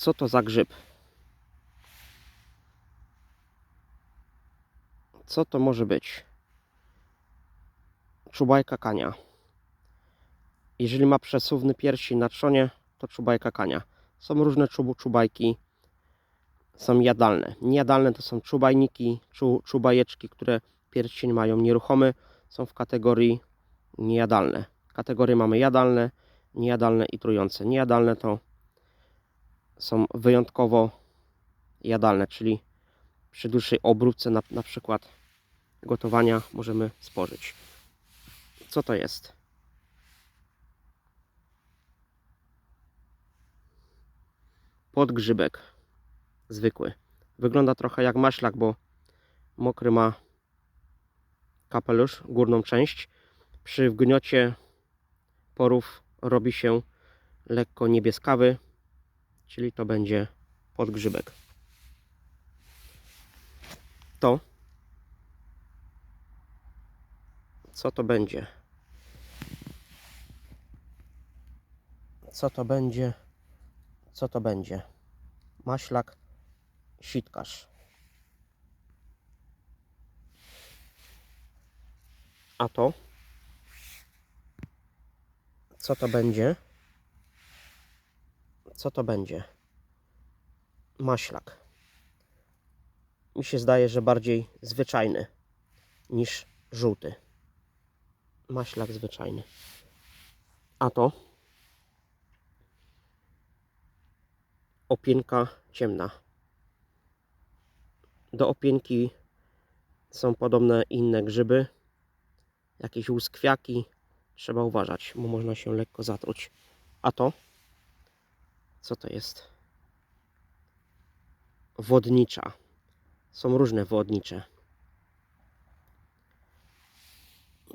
Co to za grzyb? Co to może być? Czubajka kania. Jeżeli ma przesuwny pierścień na trzonie, to czubajka kania. Są różne czubu, czubajki. Są jadalne. Niejadalne to są czubajniki, czu, czubajeczki, które pierścień mają nieruchomy. Są w kategorii niejadalne. Kategorie mamy jadalne, niejadalne i trujące. Niejadalne to są wyjątkowo jadalne, czyli przy dłuższej obróbce na, na przykład gotowania możemy spożyć. Co to jest? Podgrzybek. Zwykły. Wygląda trochę jak maślak, bo mokry ma kapelusz, górną część. Przy wgniocie porów robi się lekko niebieskawy, czyli to będzie podgrzybek. To co to będzie? Co to będzie? Co to będzie? Maślak, sitkarz. A to? Co to będzie? Co to będzie? Maślak. Mi się zdaje, że bardziej zwyczajny niż żółty. Maślak zwyczajny. A to? Opienka ciemna. Do opienki są podobne inne grzyby. Jakieś łuskwiaki. Trzeba uważać, bo można się lekko zatruć. A to? Co to jest? Wodnicza. Są różne wodnicze.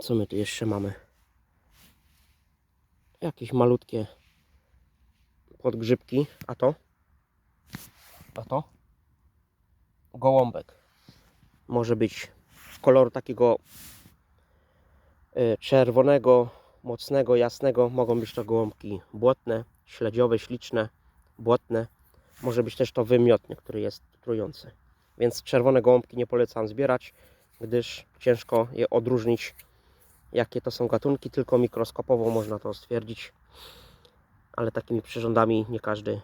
Co my tu jeszcze mamy? Jakieś malutkie podgrzybki. A to? A to? Gołąbek. Może być koloru takiego y, czerwonego, mocnego, jasnego. Mogą być to gołąbki błotne, śledziowe, śliczne, błotne. Może być też to wymiotny, który jest trujący. Więc czerwone gołąbki nie polecam zbierać, gdyż ciężko je odróżnić, jakie to są gatunki. Tylko mikroskopowo można to stwierdzić, ale takimi przyrządami nie każdy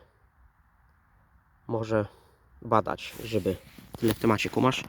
może badać grzyby. Tyle w temacie kumasz.